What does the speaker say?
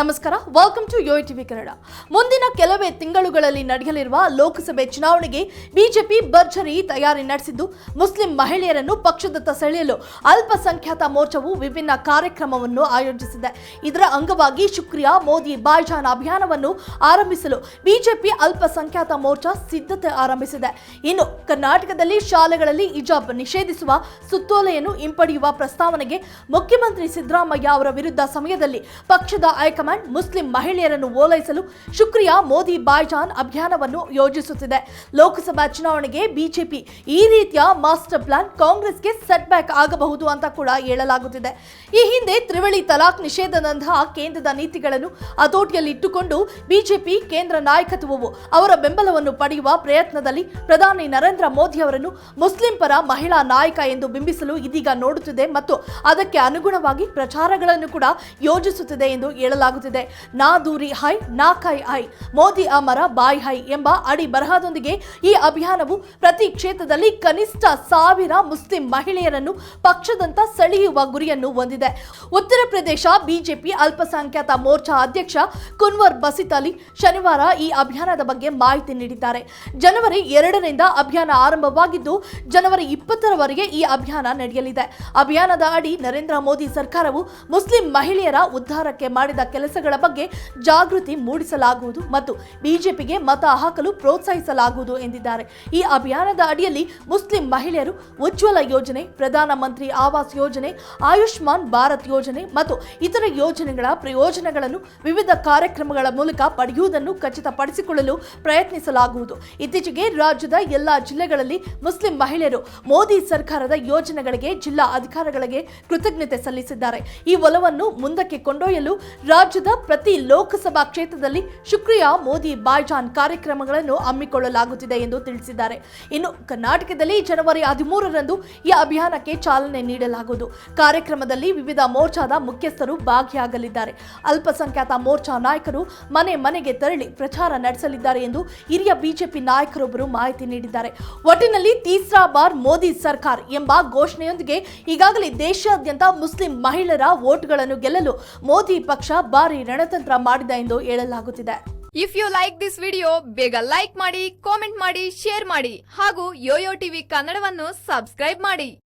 ನಮಸ್ಕಾರ. Welcome to yo TV Kannada ಮುಂದಿನ ಕೆಲವೇ ತಿಂಗಳುಗಳಲ್ಲಿ ನಡೆಯಲಿರುವ ಲೋಕಸಭೆ ಚುನಾವಣೆಗೆ ಬಿಜೆಪಿ ಭರ್ಜರಿ ತಯಾರಿ ನಡೆಸಿದ್ದು ಮುಸ್ಲಿಂ ಮಹಿಳೆಯರನ್ನು ಪಕ್ಷದತ್ತ ಸೆಳೆಯಲು ಅಲ್ಪಸಂಖ್ಯಾತ ಮೋರ್ಚಾವು ವಿಭಿನ್ನ ಕಾರ್ಯಕ್ರಮವನ್ನು ಆಯೋಜಿಸಿದೆ. ಇದರ ಅಂಗವಾಗಿ ಶುಕ್ರಿಯಾ, ಮೋದಿ ಬಾಯ್ಜಾನ್ ಅಭಿಯಾನವನ್ನು ಆರಂಭಿಸಲು ಬಿಜೆಪಿ ಅಲ್ಪಸಂಖ್ಯಾತ ಮೋರ್ಚಾ ಸಿದ್ಧತೆ ಆರಂಭಿಸಿದೆ. ಇನ್ನು ಕರ್ನಾಟಕದಲ್ಲಿ ಶಾಲೆಗಳಲ್ಲಿ ಹಿಜಾಬ್ ನಿಷೇಧಿಸುವ ಸುತ್ತೋಲೆಯನ್ನು ಹಿಂಪಡೆಯುವ ಪ್ರಸ್ತಾವನೆಗೆ ಮುಖ್ಯಮಂತ್ರಿ ಸಿದ್ದರಾಮಯ್ಯ ಅವರ ವಿರುದ್ಧ ಸಮಯದಲ್ಲಿ ಪಕ್ಷದ ಹೈಕಮಾಂಡ್ ಮುಸ್ಲಿಂ ಮಹಿಳೆಯರನ್ನು ಓಲೈಸಲು ಶುಕ್ರಿಯಾ ಮೋದಿ ಬಾಯ್ಜಾನ್ ಅಭಿಯಾನವನ್ನು ಯೋಜಿಸುತ್ತಿದೆ. ಲೋಕಸಭಾ ಚುನಾವಣೆಗೆ ಬಿಜೆಪಿ ಈ ರೀತಿಯ ಮಾಸ್ಟರ್ ಪ್ಲಾನ್ ಕಾಂಗ್ರೆಸ್ಗೆ ಸೆಟ್ ಬ್ಯಾಕ್ ಆಗಬಹುದು ಅಂತ ಕೂಡ ಹೇಳಲಾಗುತ್ತಿದೆ. ಈ ಹಿಂದೆ ತ್ರಿವಳಿ ತಲಾಖ್ ನಿಷೇಧದಂತಹ ಕೇಂದ್ರದ ನೀತಿಗಳನ್ನು ಹತೋಟಿಯಲ್ಲಿಟ್ಟುಕೊಂಡು ಬಿಜೆಪಿ ಕೇಂದ್ರ ನಾಯಕತ್ವವು ಅವರ ಬೆಂಬಲವನ್ನು ಪಡೆಯುವ ಪ್ರಯತ್ನದಲ್ಲಿ ಪ್ರಧಾನಿ ನರೇಂದ್ರ ಮೋದಿ ಅವರನ್ನು ಮುಸ್ಲಿಂ ಪರ ಮಹಿಳಾ ನಾಯಕ ಎಂದು ಬಿಂಬಿಸಲು ಇದೀಗ ನೋಡುತ್ತಿದೆ ಮತ್ತು ಅದಕ್ಕೆ ಅನುಗುಣವಾಗಿ ಪ್ರಚಾರಗಳನ್ನು ಕೂಡ ಯೋಜಿಸುತ್ತಿದೆ ಎಂದು ಹೇಳಲಾಗುತ್ತಿದೆ. ನಾ ದೂರಿ ಹೈ, ನಾ ಕೈ ಹೈ, ಮೋದಿ ಅಮರ ಬಾಯ್ ಹೈ ಎಂಬ ಅಡಿ ಬರಹದೊಂದಿಗೆ ಈ ಅಭಿಯಾನವು ಪ್ರತಿ ಕ್ಷೇತ್ರದಲ್ಲಿ ಕನಿಷ್ಠ ಸಾವಿರ ಮುಸ್ಲಿಂ ಮಹಿಳೆಯರನ್ನು ಪಕ್ಷದಂತ ಸೆಳೆಯುವ ಗುರಿಯನ್ನು ಹೊಂದಿದೆ. ಉತ್ತರ ಪ್ರದೇಶ ಬಿಜೆಪಿ ಅಲ್ಪಸಂಖ್ಯಾತ ಮೋರ್ಚಾ ಅಧ್ಯಕ್ಷ ಕುನ್ವರ್ ಬಸಿತ್ ಅಲಿ ಶನಿವಾರ ಈ ಅಭಿಯಾನದ ಬಗ್ಗೆ ಮಾಹಿತಿ ನೀಡಿದ್ದಾರೆ. ಜನವರಿ ಎರಡರಿಂದ ಅಭಿಯಾನ ಆರಂಭವಾಗಿದ್ದು, ಜನವರಿ ಇಪ್ಪತ್ತರವರೆಗೆ ಈ ಅಭಿಯಾನ ನಡೆಯಲಿದೆ. ಅಭಿಯಾನದ ಅಡಿ ನರೇಂದ್ರ ಮೋದಿ ಸರ್ಕಾರವು ಮುಸ್ಲಿಂ ಮಹಿಳೆಯರ ಉದ್ಧಾರಕ್ಕೆ ಮಾಡಿದ ಕೆಲಸಗಳ ಬಗ್ಗೆ ಜಾಗೃತಿ ಮೂಡಿಸಲಾಗುವುದು ಮತ್ತು ಬಿಜೆಪಿಗೆ ಮತ ಹಾಕಲು ಪ್ರೋತ್ಸಾಹಿಸಲಾಗುವುದು ಎಂದಿದ್ದಾರೆ. ಈ ಅಭಿಯಾನದ ಅಡಿಯಲ್ಲಿ ಮುಸ್ಲಿಂ ಮಹಿಳೆಯರು ಉಜ್ವಲ ಯೋಜನೆ ಪ್ರಧಾನಮಂತ್ರಿ ಆವಾಸ್ ಯೋಜನೆ, ಆಯುಷ್ಮಾನ್ ಭಾರತ್ ಯೋಜನೆ ಮತ್ತು ಇತರ ಯೋಜನೆಗಳ ಪ್ರಯೋಜನಗಳನ್ನು ವಿವಿಧ ಕಾರ್ಯಕ್ರಮಗಳ ಮೂಲಕ ಪಡೆಯುವುದನ್ನು ಖಚಿತಪಡಿಸಿಕೊಳ್ಳಲು ಪ್ರಯತ್ನಿಸಲಾಗುವುದು. ಇತ್ತೀಚೆಗೆ ರಾಜ್ಯದ ಎಲ್ಲಾ ಜಿಲ್ಲೆಗಳಲ್ಲಿ ಮುಸ್ಲಿಂ ಮಹಿಳೆಯರು ಮೋದಿ ಸರ್ಕಾರದ ಯೋಜನೆಗಳಿಗೆ, ಜಿಲ್ಲಾ ಅಧಿಕಾರಿಗಳಿಗೆ ಕೃತಜ್ಞತೆ ಸಲ್ಲಿಸಿದ್ದಾರೆ. ಈ ಒಲವನ್ನು ಮುಂದಕ್ಕೆ ಕೊಂಡೊಯ್ಯಲು ರಾಜ್ಯದ ಪ್ರತಿ ಲೋಕಸಭಾ ಕ್ಷೇತ್ರದಲ್ಲಿ ಶುಕ್ರಿಯಾ, ಮೋದಿ, ಬಾಯ್ಜಾನ್ ಕಾರ್ಯಕ್ರಮಗಳನ್ನು ಹಮ್ಮಿಕೊಳ್ಳಲಾಗುತ್ತಿದೆ ಎಂದು ತಿಳಿಸಿದ್ದಾರೆ. ಇನ್ನು ಕರ್ನಾಟಕದಲ್ಲಿ ಜನವರಿ ಹದಿಮೂರರಂದು ಈ ಅಭಿಯಾನಕ್ಕೆ ಚಾಲನೆ ನೀಡಲಾಗುವುದು. ಕಾರ್ಯಕ್ರಮದಲ್ಲಿ ವಿವಿಧ ಮೋರ್ಚಾದ ಮುಖ್ಯಸ್ಥರು ಭಾಗಿಯಾಗಲಿದ್ದಾರೆ. ಅಲ್ಪಸಂಖ್ಯಾತ ಮೋರ್ಚಾ ನಾಯಕರು ಮನೆ ಮನೆಗೆ ತೆರಳಿ ಪ್ರಚಾರ ನಡೆಸಲಿದ್ದಾರೆ ಎಂದು ಹಿರಿಯ ಬಿಜೆಪಿ ನಾಯಕರೊಬ್ಬರು ಮಾಹಿತಿ ನೀಡಿದ್ದಾರೆ. ಒಟ್ಟಿನಲ್ಲಿ ತೀಸ್ರಾ ಬಾರ್ ಮೋದಿ ಸರ್ಕಾರ್ ಎಂಬ ಘೋಷಣೆಯೊಂದಿಗೆ ಈಗಾಗಲೇ ದೇಶಾದ್ಯಂತ ಮುಸ್ಲಿಂ ಮಹಿಳೆಯರ ವೋಟ್ಗಳನ್ನು ಗೆಲ್ಲಲು ಮೋದಿ ಪಕ್ಷ ಭಾರಿ ರಣತಂತ್ರ ಮಾಡಿದ ಎಂದು ಹೇಳಲಾಗುತ್ತಿದೆ. If you like this video ಬೇಗ ಲೈಕ್ ಮಾಡಿ ಕಾಮೆಂಟ್ ಮಾಡಿ ಶೇರ್ ಮಾಡಿ ಹಾಗೂ ಯೋಯೋ ಟಿವಿ ಕನ್ನಡವನ್ನು ಸಬ್ಸ್ಕ್ರೈಬ್ ಮಾಡಿ.